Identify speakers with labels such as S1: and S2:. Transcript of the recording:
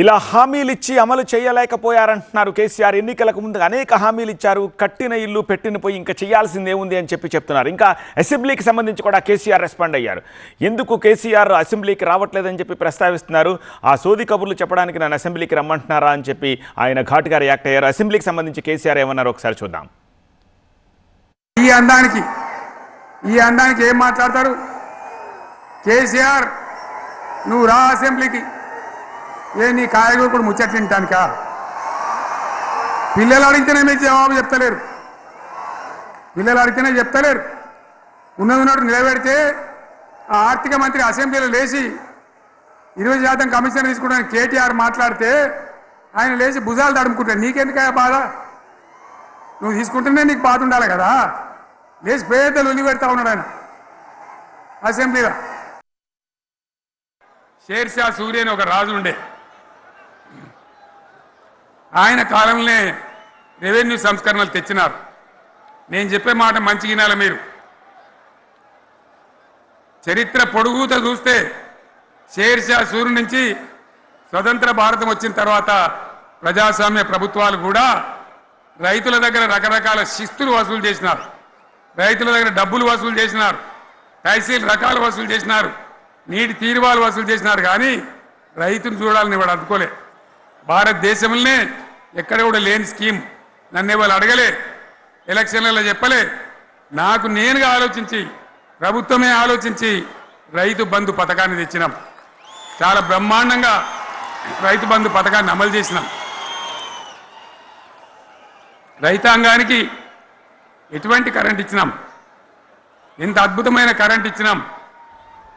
S1: ఇలా హామీలు ఇచ్చి అమలు చేయలేకపోయారంటున్నారు కేసీఆర్. ఎన్నికలకు ముందు అనేక హామీలు ఇచ్చారు కట్టిన ఇల్లు పెట్టిన పోయి ఇంకా చేయాల్సింది ఏముంది అని చెప్పి చెప్తున్నారు. ఇంకా అసెంబ్లీకి సంబంధించి కూడా కేసీఆర్ రెస్పాండ్ అయ్యారు. ఎందుకు కేసీఆర్ అసెంబ్లీకి రావట్లేదని చెప్పి ప్రస్తావిస్తున్నారు? ఆ సోది కబుర్లు చెప్పడానికి నన్ను అసెంబ్లీకి రమ్మంటున్నారా అని చెప్పి ఆయన ఘాటుగా రియాక్ట్ అయ్యారు. అసెంబ్లీకి సంబంధించి కేసీఆర్ ఏమన్నారు ఒకసారి చూద్దాం.
S2: ఈ అందానికి ఈ అందానికి ఏం మాట్లాడతారు? కేసీఆర్ నువ్వు రా అసెంబ్లీకి. ఏ నీ కాయగూరకుడు ముచ్చట్లు తింటానికా పిల్లలు అడిగితేనే మీకు జవాబు చెప్తలేరు. పిల్లలు అడిగితేనే చెప్తలేరు. ఉన్నది ఉన్నట్టు నిలబెడితే ఆ ఆర్థిక మంత్రి అసెంబ్లీలో లేచి ఇరవై శాతం కమిషన్ తీసుకుంటాను కేటీఆర్ మాట్లాడితే ఆయన లేచి భుజాలు తడుముకుంటాడు. నీకెందుకయ్యా బాధ? నువ్వు తీసుకుంటేనే నీకు బాధ ఉండాలి కదా. లేచి పేదలు ఉల్లి పెడతా ఉన్నాడు ఆయన అసెంబ్లీలో. షేర్షా సూర్య అని ఒక రాజు ఉండే ఆయన కాలంలోనే రెవెన్యూ సంస్కరణలు తెచ్చినారు. నేను చెప్పే మాట మంచి వినాలి మీరు? చరిత్ర పొడుగుతో చూస్తే షేర్షా సూర్యు నుంచి స్వతంత్ర భారతం వచ్చిన తర్వాత ప్రజాస్వామ్య ప్రభుత్వాలు కూడా రైతుల దగ్గర రకరకాల శిస్తులు వసూలు చేసినారు. రైతుల దగ్గర డబ్బులు వసూలు చేసినారు. తహసీల్ రకాలు వసూలు చేసినారు. నీటి తీరువాలు వసూలు చేసినారు. కానీ రైతును చూడాలని వాడు అందుకోలేదు భారతదేశంలోనే ఎక్కడ కూడా లేని స్కీమ్. నన్ను వాళ్ళు అడగలే? ఎలక్షన్లలో చెప్పలే. నాకు నేనుగా ఆలోచించి ప్రభుత్వమే ఆలోచించి రైతు బంధు పథకాన్ని తెచ్చినాం. చాలా బ్రహ్మాండంగా రైతు బంధు పథకాన్ని అమలు చేసినాం. రైతాంగానికి ఎటువంటి కరెంట్ ఇచ్చినాం? ఎంత అద్భుతమైన కరెంట్ ఇచ్చినాం?